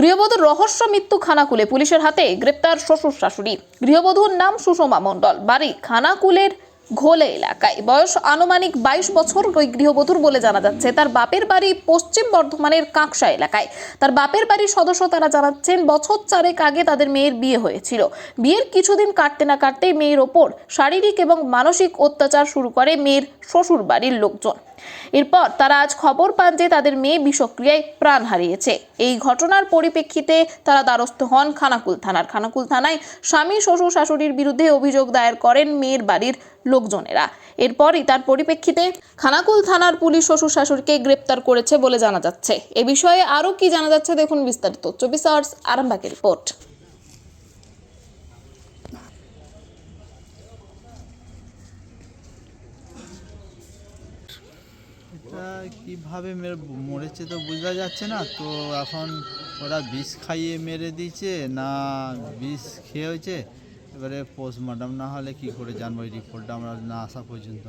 গৃহবধূর রহস্য মৃত্যু খানাকুলে পুলিশের হাতে গ্রেপ্তার শ্বশুর শাশুড়ি। গৃহবধূর নাম সুষমা মণ্ডল। বাড়ি খানাকুলের ঘোলে এলাকায়। বয়স আনুমানিক বাইশ বছর ওই গৃহবধূর বলে জানা যাচ্ছে। তার বাপের বাড়ি পশ্চিম বর্ধমানের কাঁকসা এলাকায়। তার বাপের বাড়ির সদস্য তারা জানাচ্ছেন, বছর চারেক আগে তাদের মেয়ের বিয়ে হয়েছিল। বিয়ের কিছুদিন কাটতে না কাটতেই মেয়ের ওপর শারীরিক এবং মানসিক অত্যাচার শুরু করে মেয়ের শ্বশুর বাড়ির লোকজন। এরপর তারা আজ খবর পান যে তাদের মেয়ে বিষক্রিয়ায় প্রাণ হারিয়েছে। এই ঘটনার পরিপ্রেক্ষিতে তারা দ্বারস্থ হন খানাকুল থানার। খানাকুল থানায় স্বামী, শ্বশুর, শাশুড়ির বিরুদ্ধে অভিযোগ দায়ের করেন মেয়ের বাড়ির লোকজনেরা। এরপরই তার পরিপ্রেক্ষিতে খানাকুল থানার পুলিশ শ্বশুর শাশুড়িকে গ্রেপ্তার করেছে বলে জানা যাচ্ছে। এ বিষয়ে আরও কি জানা যাচ্ছে, দেখুন বিস্তারিত। চব্বিশ আওয়ার্স আরামবাগের রিপোর্ট। এটা কীভাবে মেরে মরেছে তো বোঝা যাচ্ছে না। তো এখন ওরা বিষ খাইয়ে মেরে দিয়েছে না বিষ খেয়ে হয়েছে এবারে পোস্টমর্টম না হলে কি করে জানব এই রিপোর্টটা আমরা না আসা পর্যন্ত।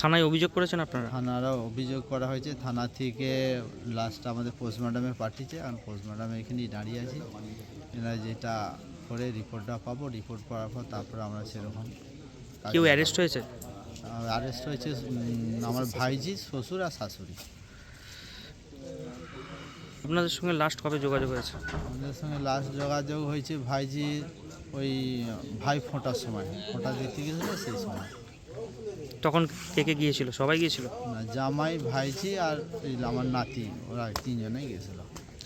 থানায় অভিযোগ করেছেন আপনারা? থানারা অভিযোগ করা হয়েছে। থানা থেকে লাস্ট আমাদের পোস্টমর্টমে পাঠিয়েছে এখন পোস্টমর্টমে এখানেই দাঁড়িয়ে আছি। এরা যেটা করে রিপোর্টটা পাবো রিপোর্ট পাওয়ার পর তারপরে আমরা সেরকম কেউ অ্যারেস্ট হয়েছে? অ্যারেস্ট হয়েছে আমার ভাইজি শ্বশুর আর শাশুড়ি। আপনাদের সঙ্গে লাস্ট কবে যোগাযোগ হয়েছে? আমাদের সঙ্গে লাস্ট যোগাযোগ হয়েছে ভাইজি ওই ভাই ফোঁটার সময়। ফোঁটা দেখতে গেছিল সেই সময়। তখন কে কে গিয়েছিল? সবাই গিয়েছিল? না জামাই ভাইজি আর এই আমার নাতি ওরা তিনজনেই গেছিল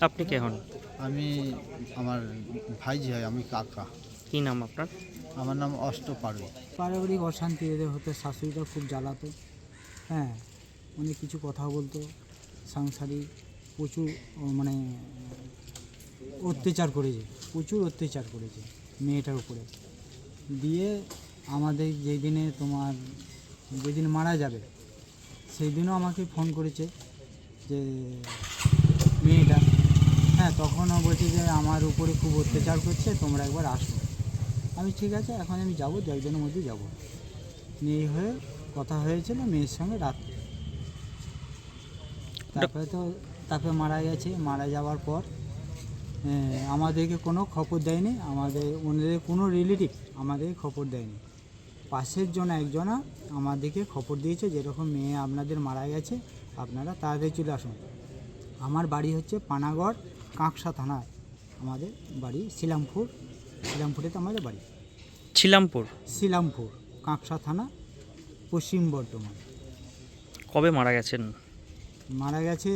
আপনি কে হন? আমি আমার ভাইজি হয় আমি কাকা। কী নাম আপনার? আমার নাম অষ্ট পাড়ুই পারিবারিক অশান্তি এদের হতো শাশুড়িটা খুব জ্বালাতো। হ্যাঁ অনেক কিছু কথা বলতো, সাংসারিক প্রচুর মানে অত্যাচার করেছে, প্রচুর অত্যাচার করেছে মেয়েটার উপরে। দিয়ে আমাদের যেই দিনে তোমার, যেদিন মারা যাবে সেই দিনও আমাকে ফোন করেছে যে, মেয়েটা হ্যাঁ তখনও বলছে যে, আমার উপরে খুব অত্যাচার করছে, তোমরা একবার আসো। আমি ঠিক আছে, এখন আমি যাব দু মধ্যে যাব। মেয়ে হয়ে কথা হয়েছিল, মেয়ের সঙ্গে রাত তারপরে তো তারপরে মারা গেছে, মারা যাওয়ার পর আমাদেরকে কোনো খবর দেয়নি, আমাদের ওনাদের কোনো রিলেটিভ আমাদের খবর দেয়নি। পাশের জন একজনা আমাদেরকে খবর দিয়েছে, যেরকম মেয়ে আপনাদের মারা গেছে, আপনারা তাড়াতাড়ি চলে আসুন। আমার বাড়ি হচ্ছে পানাগড়, কাঁকসা থানায়। আমাদের বাড়ি শিলামপুর। শিলামপুরেতে আমাদের বাড়ি। ছিলামপুর শিলামপুর কাঁকসা থানা পশ্চিম বর্ধমান। কবে মারা গেছেন? মারা গেছে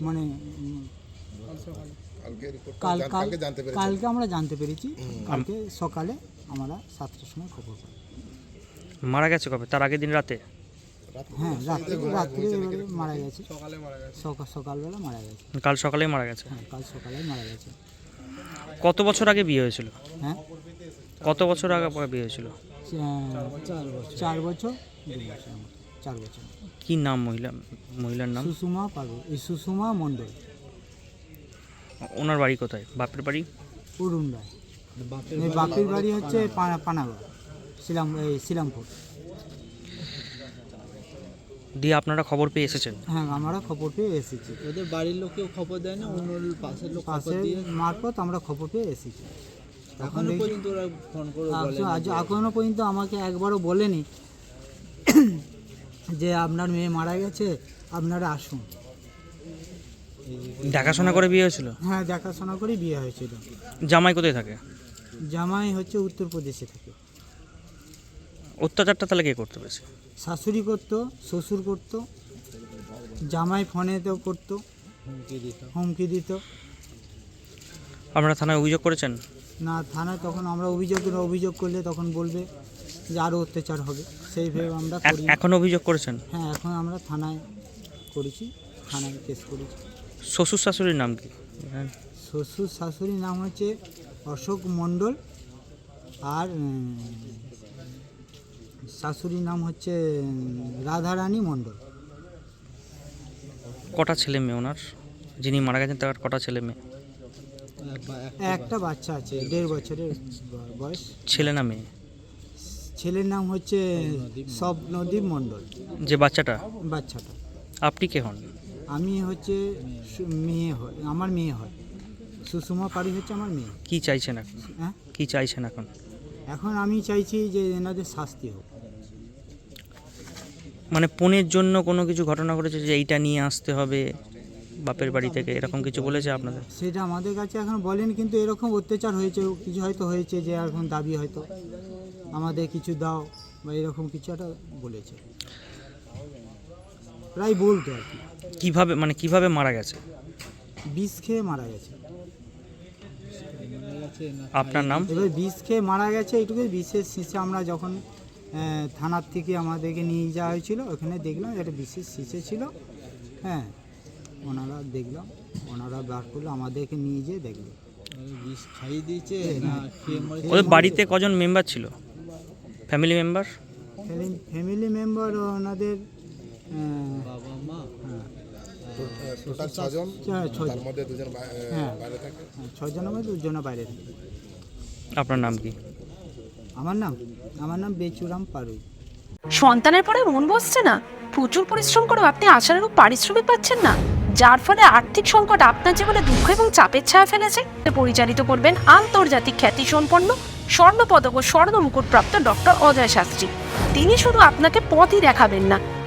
মানে উম, কাল কাল কালকে আমরা জানতে পেরেছি। কালকে সকালে আমরা সাতটার সময় খবর পাই। মারা গেছে কবে? তার আগের দিন রাতে? হ্যাঁ রাত্রে রাত্রে এবারে মারা গেছে। সকাল সকালবেলা মারা গেছে। কাল সকালেই মারা গেছে? হ্যাঁ কাল সকালে মারা গেছে। কত বছর আগে বিয়ে হয়েছিল? হ্যাঁ? কত বছর আগে পরে বিয়ে হয়েছিল? চার বছর। চার বছর? কি নাম মহিলা মহিলার নাম? সুষমা পারু এই সুষমা মণ্ডল। ওনার বাড়ি কোথায়? বাপের বাড়ি? অরুণ রায়। বাপের বাড়ি হচ্ছে পানাগড়। শিলাম এই শিলামপুর। দিয়ে আপনারা খবর পেয়ে এসেছেন? হ্যাঁ আমরা খবর পেয়ে এসেছি। ওদের বাড়ির লোক কেউ খবর দেয় না অন্য পাশের লোক পাশে মারফত আমরা খবর পেয়ে এসেছি। এখন পর্যন্ত ওরা ফোন করে আজ- আজ এখনও পর্যন্ত আমাকে একবারও বলেনি যে আপনার মেয়ে মারা গেছে আপনারা আসুন। দেখাশোনা করে বিয়ে হয়েছিল? হ্যাঁ দেখাশোনা করে বিয়ে হয়েছিল। জামাই কোথায় থাকে? জামাই হচ্ছে উত্তরপ্রদেশে থাকে। অত্যাচারটা তাহলে কে করতে পেরেছে শাশুড়ি করতো শ্বশুর করতো জামাই ফোনেতেও করতো হুমকি দিত। আপনারা থানায় অভিযোগ করেছেন? না থানায় তখন আমরা অভিযোগ অভিযোগ করলে তখন বলবে যে আরও অত্যাচার হবে। সেইভাবে আমরা করি এখন অভিযোগ করেছেন? হ্যাঁ এখন আমরা থানায় করেছি থানায় কেস করেছি। শ্বশুর শাশুড়ির নাম কি? হ্যাঁ। শ্বশুর শাশুড়ির নাম হচ্ছে অশোক মণ্ডল আর শাশুড়ির নাম হচ্ছে রাধারানী মণ্ডল। কটা ছেলে মেয়ে ওনার? যিনি মারা গেছেন তার কটা ছেলে মেয়ে? একটা বাচ্চা আছে দেড় বছরের বয়স। ছেলে না মেয়ে? ছেলের নাম হচ্ছে স্বপ্নদীপ মণ্ডল। যে বাচ্চাটা? বাচ্চাটা। আপনি কে হন? আমি হচ্ছে মেয়ে হয় আমার মেয়ে হয়। সুষমা পারি হচ্ছে আমার মেয়ে। কি চাইছেন এখন? হ্যাঁ? কি চাইছেন এখন? এখন আমি চাইছি যে এনাদের শাস্তি হোক। মানে পণের জন্য কোনো কিছু ঘটনা ঘটেছে যে এইটা নিয়ে আসতে হবে বাপের বাড়ি থেকে? এরকম কিছু বলেছে আপনাদের? সেটা আমাদের কাছে এখন বলেন কিন্তু এরকম অত্যাচার হয়েছে কিছু হয়তো হয়েছে যে এখন দাবি হয়তো। আমাদের কিছু দাও বা এরকম কিছু একটা বলেছে। প্রায় বলতো আর কি। কীভাবে মানে কীভাবে মারা গেছে? বিষ খেয়ে মারা গেছে। আপনার নাম? এবার বিষ খেয়ে মারা গেছে এইটুকুই বিষের শীষে আমরা যখন থানার থেকে আমাদেরকে নিয়ে যাওয়া হয়েছিল। ওখানে দেখলাম একটা বিশেষ শীষে ছিল। হ্যাঁ ওনারা দেখলাম ওনারা বার করল আমাদেরকে নিয়ে যেয়ে দেখল। বিষ খাইয়ে দিয়েছে না খেয়ে মরেছে ওদের বাড়িতে কজন মেম্বার ছিল? ফ্যামিলি মেম্বার ফ্যামিলি মেম্বার ওনাদের বাবা মা। হ্যাঁ। টোটাল ছজন? তার মধ্যে দুজন হ্যাঁ। বাইরে থাকে? হ্যাঁ, ছজনের মধ্যে দুজনে বাইরে থাকে। আপনার নাম কি? আমার নাম আমার নাম বেচুরাম পারুই। সন্তানের পরে মন বসছে না। প্রচুর পরিশ্রম করেও আপনি আশানুরূপ পারিশ্রমিক পাচ্ছেন না। যার ফলে আর্থিক সংকট আপনার জীবনে দুঃখ এবং চাপের ছায়া ফেলেছে। পরিচালিত করবেন আন্তর্জাতিক খ্যাতি সম্পন্ন স্বর্ণপদক ও স্বর্ণ মুকুটপ্রাপ্ত ডক্টর অজয় শাস্ত্রী। তিনি শুধু আপনাকে পথই দেখাবেন না